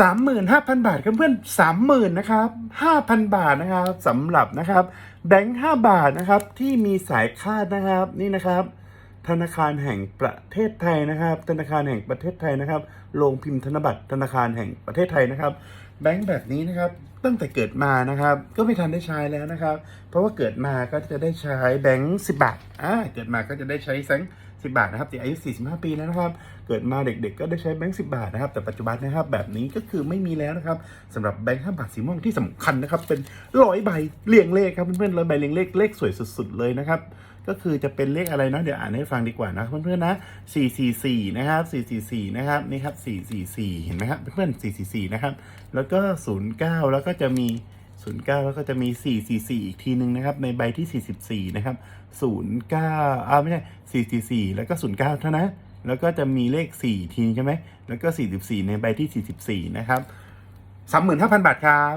สามหมื่นห้าพันบาทครับเพื่อนสามหมื่นนะครับห้าพันบาทนะครับสำหรับนะครับแบงค์ห้าบาทนะครับที่มีสายคาดนะครับนี่นะครับ ธนาคารแห่งประเทศไทยนะครับ ธนาคารแห่งประเทศไทยนะครับโรงพิมพ์ธนบัตรธนาคารแห่งประเทศไทยนะครับแบงค์แบบนี้นะครับตั้งแต่เกิดมานะครับ ก็ไม่ทันได้ใช้แล้วนะครับ เพราะว่าเกิดมาก็จะได้ใช้แบงค์สิบาทอ่าเกิดมาก็จะได้ใช้แบงค์ สิบาทนะครับแต่อายุ 45 ปีแล้วนะครับ เกิดมาเด็กๆ ก็ได้ใช้แบงค์สิบาทนะครับ แต่ปัจจุบันนะครับแบบนี้ก็คือไม่มีแล้วนะครับสำหรับแบงค์ห้าบาทสีม่วงที่สำคัญนะครับ เป็นร้อยใบเรียงเลขครับเพื่อนๆร้อยใบเรียงเลขเลขสวยสุดๆเลยนะครับก็คือจะเป็นเลขอะไรนะเดี๋ยวอ่านให้ฟังดีกว่านะเพื่อนๆนะ 444 นะครับ 444 นะครับนี่ครับ 444 เห็นไหมครับเพื่อนๆ 444 นะครับแล้วก็ 09 แล้วก็จะมี 09 แล้วก็จะมี 444 อีกทีหนึ่งนะครับ ในใบที่ 44 นะครับ 09อ่าไม่ใช่ 444 แล้วก็ 09 เท่านะ แล้วก็จะมีเลข 4 ทีใช่ไหม แล้วก็ 44 ในใบที่ 44 นะครับ 35,000 บาทครับ